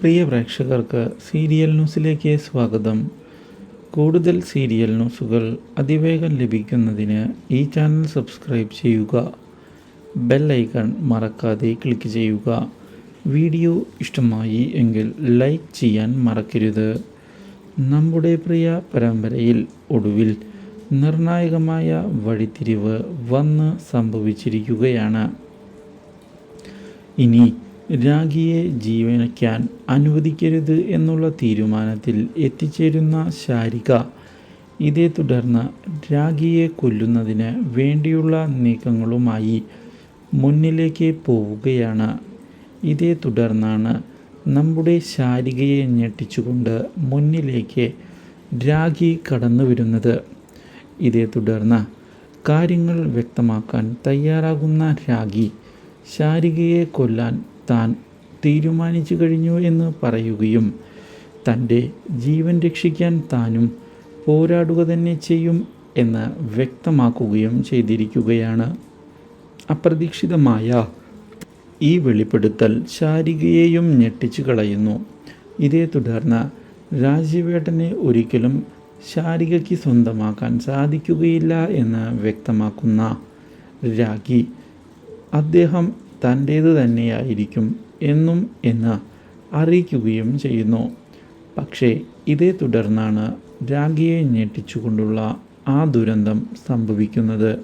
പ്രിയ പ്രേക്ഷകർക്ക് സീരിയൽ ന്യൂസിലേക്ക് സ്വാഗതം. കൂടുതൽ സീരിയൽ ന്യൂസുകൾ അതിവേഗം ലഭിക്കുന്നതിന് ഈ ചാനൽ സബ്സ്ക്രൈബ് ചെയ്യുക. ബെൽ ഐക്കൺ മറക്കാതെ ക്ലിക്ക് ചെയ്യുക. വീഡിയോ ഇഷ്ടമായി എങ്കിൽ ലൈക്ക് ചെയ്യാൻ മറക്കരുത്. നമ്മുടെ പ്രിയ പരമ്പരയിൽ ഒടുവിൽ നിർണായകമായ വഴിത്തിരിവ് വന്ന് സംഭവിച്ചിരിക്കുകയാണ്. ഇനി രാഖിയെ ജീവനിക്കാൻ അനുവദിക്കരുത് എന്നുള്ള തീരുമാനത്തിൽ എത്തിച്ചേരുന്ന ശാരിക ഇതേ തുടർന്ന് രാഖിയെ കൊല്ലുന്നതിന് വേണ്ടിയുള്ള നീക്കങ്ങളുമായി മുന്നിലേക്ക് പോവുകയാണ്. ഇതേ തുടർന്നാണ് നമ്മുടെ ശാരികയെ ഞെട്ടിച്ചുകൊണ്ട് മുന്നിലേക്ക് രാഖി കടന്നു വരുന്നത്. ഇതേ തുടർന്ന് കാര്യങ്ങൾ വ്യക്തമാക്കാൻ തയ്യാറാകുന്ന രാഖി ശാരികയെ കൊല്ലാൻ താൻ തീരുമാനിച്ചു കഴിഞ്ഞു എന്ന് പറയുകയും തന്റെ ജീവൻ രക്ഷിക്കാൻ താനും പോരാടുക തന്നെ ചെയ്യും എന്ന് വ്യക്തമാക്കുകയും ചെയ്തിരിക്കുകയാണ്. അപ്രതീക്ഷിതമായ ഈ വെളിപ്പെടുത്തൽ ശാരികയെയും ഞെട്ടിച്ചു കളയുന്നു. ഇതേ തുടർന്ന് രാജീവേട്ടനെ ഒരിക്കലും ശാരികയ്ക്ക് സ്വന്തമാക്കാൻ സാധിക്കുകയില്ല എന്ന് വ്യക്തമാക്കുന്ന രാഖി അദ്ദേഹം തന്റേത് തന്നെയായിരിക്കും എന്നും എന്ന് അറിയിക്കുകയും ചെയ്യുന്നു. പക്ഷേ ഇതേ തുടർന്നാണ് രാഖിയെ ഞെട്ടിച്ചുകൊണ്ടുള്ള ആ ദുരന്തം സംഭവിക്കുന്നത്.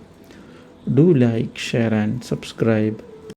Do like share and subscribe.